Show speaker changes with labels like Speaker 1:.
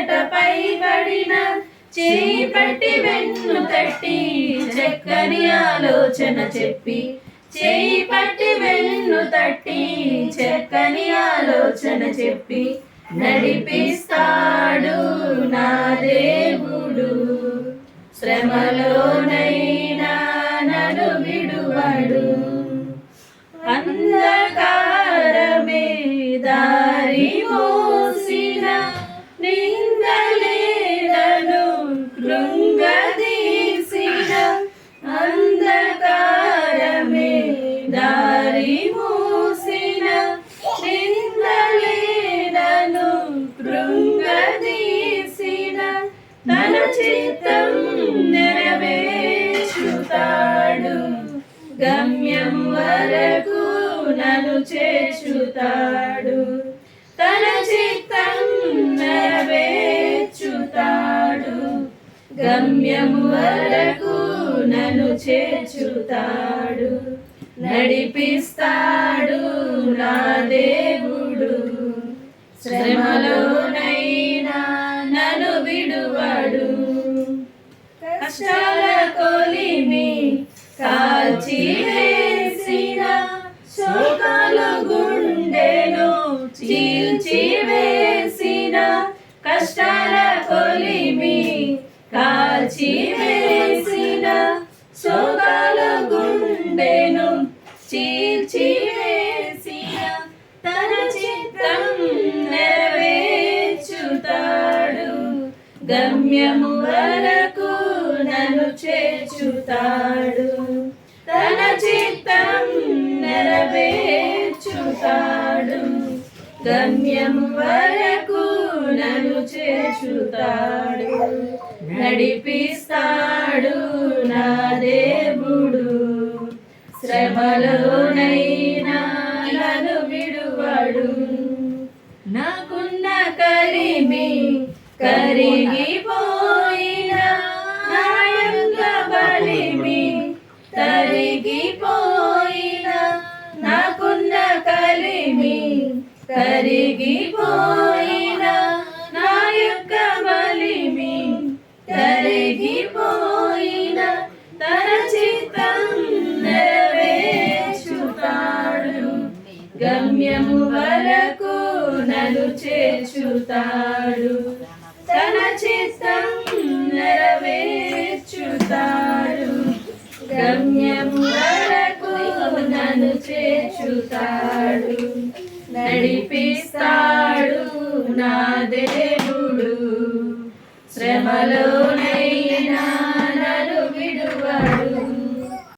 Speaker 1: అలసట పైబడిన చేయి పట్టి వెన్ను తట్టి చక్కని ఆలోచన చెప్పి చేయి పట్టి వెన్ను తట్టి చక్కని ఆలోచన చెప్పి నడిపిస్తాడు నా దేవుడు. శ్రమలోనైనా నడు విడువడు. అంధకారమే దారి మో దారి మూసిన నిందలేనను కృంగదీసిన తన చిత్తం నెరవేర్చుతాడు. గమ్యం వరకు నన్ను చేర్చుతాడు. తన చిత్తం నెరవేర్చుతాడు. గమ్యం వరకు నన్ను చేర్చుతాడు. నడిపిస్తాడు నా దేవుడు. శ్రమలోనైనా నన్ను విడువాడు. కష్టాల కొలిమి కాచి వేసిన శోకాల గుండెను చీల్చి వేసిన కష్టాల చీల్చి తన చిత్తం నెరవేర్చుతాడు. గమ్యము వరకు నన్ను చేర్చుతాడు. తన చిత్తం నెరవేర్చుతాడు. గమ్యము వరకు నన్ను చేర్చుతాడు. నడిపిస్తాడు నా దేవుడు. శ్రమలోనైనా నన్ను విడువడు. నాకున్న కరిమి కరిగిపోయిన నా యొక్క బలిమి కరిగిపోయిన నాకున్న కలిమి కరిగిపోయిన నా యొక్క బలిమి కరిగిపోయిన గమ్యము వరకు నన్ను చేర్చుతాడు. తన చిత్తం నెరవేర్చుతాడు. గమ్యము వరకు నన్ను చేర్చుతాడు. నడిపిస్తాడు నా దేవుడు. శ్రమలోనే